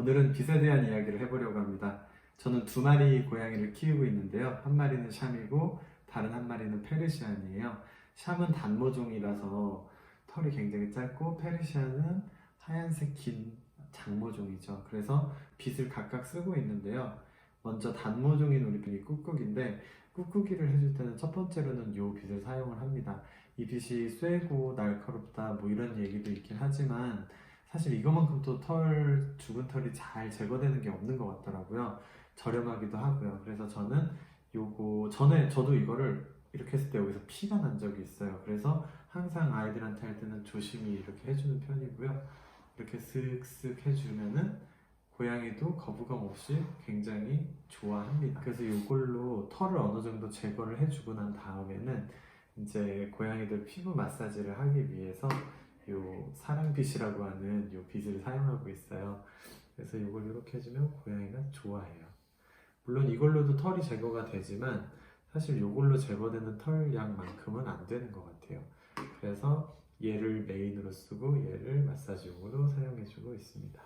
오늘은 빛에 대한 이야기를 해보려고 합니다. 저는 두 마리 고양이를 키우고 있는데요. 한 마리는 샴이고 다른 한 마리는 페르시안이에요. 샴은 단모종이라서 털이 굉장히 짧고 페르시안은 하얀색 긴 장모종이죠. 그래서 빛을 각각 쓰고 있는데요. 먼저 단모종인 우리 꾹꾹인데 꾹꾹이를 해줄 때는 첫 번째로는 이 빛을 사용을 합니다. 이 빛이 쇠고 날카롭다 뭐 이런 얘기도 있긴 하지만 사실 이거만큼 또 털, 죽은 털이 잘 제거되는 게 없는 것 같더라고요. 저렴하기도 하고요. 그래서 저는 요거, 전에 저도 이거를 이렇게 했을 때 여기서 피가 난 적이 있어요. 그래서 항상 아이들한테 할 때는 조심히 이렇게 해주는 편이고요. 이렇게 쓱쓱 해주면은 고양이도 거부감 없이 굉장히 좋아합니다. 그래서 이걸로 털을 어느 정도 제거를 해주고 난 다음에는 이제 고양이들 피부 마사지를 하기 위해서 요 사랑빛이라고 하는 요 빛을 사용하고 있어요. 그래서 이걸 이렇게 해주면 고양이가 좋아해요. 물론 이걸로도 털이 제거가 되지만 사실 이걸로 제거되는 털량만큼은 안 되는 것 같아요. 그래서 얘를 메인으로 쓰고 얘를 마사지용으로 사용해주고 있습니다.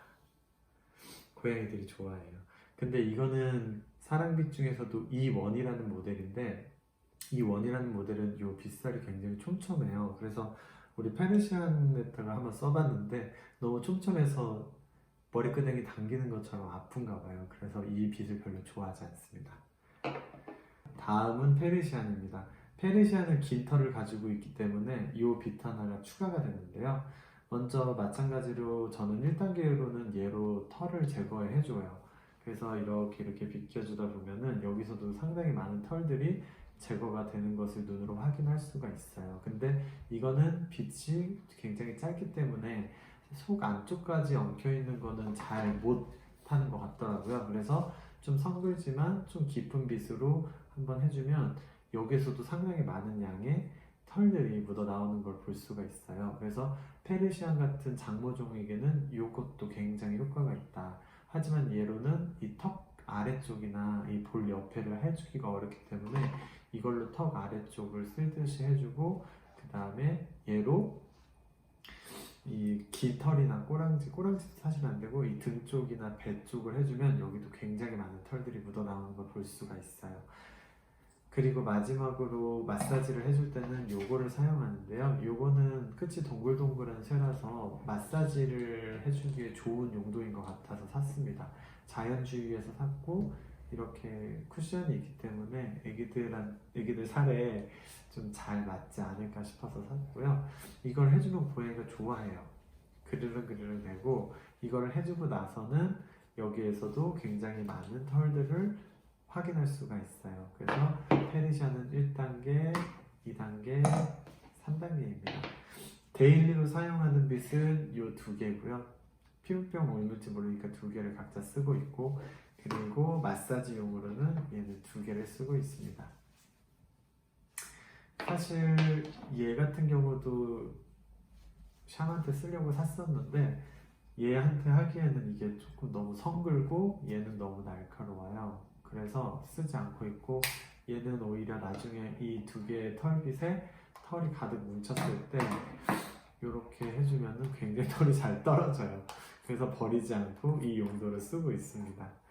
고양이들이 좋아해요. 근데 이거는 사랑빛 중에서도 E1이라는 모델인데 E1이라는 모델은 요 빗살이 굉장히 촘촘해요. 그래서 우리 페르시안에다가 한번 써봤는데 너무 촘촘해서 머리끄댕이 당기는 것처럼 아픈가 봐요. 그래서 이 빛을 별로 좋아하지 않습니다. 다음은 페르시안입니다. 페르시안은 긴 털을 가지고 있기 때문에 이빛 하나가 추가가 되는데요. 먼저 마찬가지로 저는 1단계로는 얘로 털을 제거해 줘요. 그래서 이렇게 이렇게 비껴주다 보면은 여기서도 상당히 많은 털들이 제거가 되는 것을 눈으로 확인할 수가 있어요. 근데 이거는 빛이 굉장히 짧기 때문에 속 안쪽까지 엉켜 있는 거는 잘 못하는 것 같더라고요. 그래서 좀 성글지만 좀 깊은 빛으로 한번 해주면 여기서도 상당히 많은 양의 털들이 묻어 나오는 걸 볼 수가 있어요. 그래서 페르시안 같은 장모종에게는 이것도 굉장히 효과가 있다. 하지만 얘로는 이 턱 아래쪽이나 이 볼 옆에를 해주기가 어렵기 때문에 이걸로 턱 아래쪽을 쓸듯이 해주고 그 다음에 얘로 이 깃털이나 꼬랑지, 꼬랑지도 사실 안 되고 이 등 쪽이나 배 쪽을 해주면 여기도 굉장히 많은 털들이 묻어 나오는 걸 볼 수가 있어요. 그리고 마지막으로 마사지를 해줄 때는 요거를 사용하는데요. 요거는 끝이 동글동글한 쇠라서 마사지를 해주기에 좋은 용도인 것 같아서 샀습니다. 자연주의에서 샀고 이렇게 쿠션이 있기 때문에 애기들한 애기들 살에 좀 잘 맞지 않을까 싶어서 샀고요. 이걸 해주면 고양이가 좋아해요. 그르릉 그르릉 대고 이걸 해주고 나서는 여기에서도 굉장히 많은 털들을 확인할 수가 있어요. 그래서 페르시아는 1단계, 2단계, 3단계입니다. 데일리로 사용하는 빛은 이 두 개고요. 피부병 올는지 모르니까 두 개를 각자 쓰고 있고 그리고 마사지용으로는 얘는 두 개를 쓰고 있습니다. 사실 얘 같은 경우도 샴한테 쓰려고 샀었는데 얘한테 하기에는 이게 조금 너무 성글고 얘는 너무 날카로워요. 그래서 쓰지 않고 있고 얘는 오히려 나중에 이 두 개의 털빗에 털이 가득 뭉쳤을 때 이렇게 해주면은 굉장히 털이 잘 떨어져요. 그래서 버리지 않고 이 용도로 쓰고 있습니다.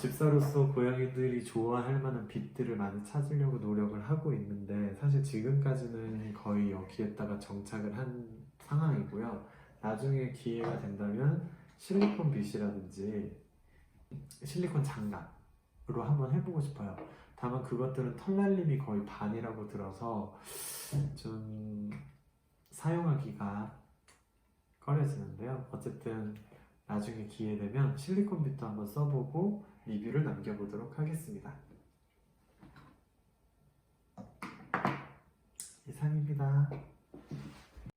집사로서 고양이들이 좋아할 만한 빛들을 많이 찾으려고 노력을 하고 있는데 사실 지금까지는 거의 여기에다가 정착을 한 상황이고요. 나중에 기회가 된다면 실리콘 빛이라든지 실리콘 장갑으로 한번 해보고 싶어요. 다만 그것들은 털날림이 거의 반이라고 들어서 좀 사용하기가 꺼려지는데요. 어쨌든 나중에 기회 되면 실리콘 빛도 한번 써보고 리뷰를 남겨보도록 하겠습니다. 이상입니다.